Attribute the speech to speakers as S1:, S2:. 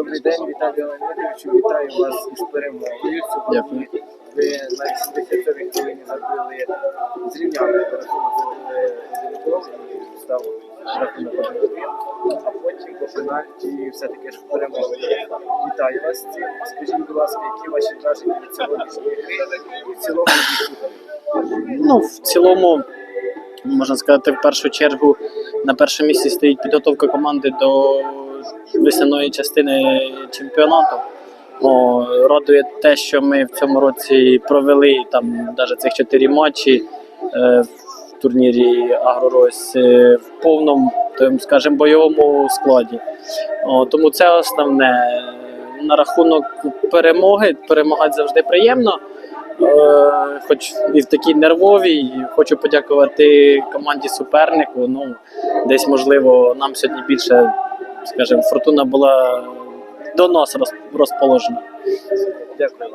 S1: Добрий день, Віталій Леонідовичу. Вітаю вас із перемогою. Сьогодні ви на 80-й хвилині забили зрівняли рахунок і став рахунок 1-1, а потім по пенальті все-таки ж перемогли. Вітаю вас цим. Скажіть, будь ласка, які ваші враження від сьогоднішньої гри і в цілому
S2: Ну, в цілому, можна сказати, в першу чергу на першому місці стоїть підготовка команди до весняної частини чемпіонату. О, радує те, що ми в цьому році провели там навіть цих чотири матчі е, в турнірі Агрорось е, в повному, скажімо, бойовому складі. О, тому це основне. На рахунок перемоги, перемагати завжди приємно. Е, хоч і в такій нервовій, хочу подякувати команді супернику. Ну, десь, можливо, нам сьогодні більше, скажімо, фортуна була до нас розположена.
S1: Дякую.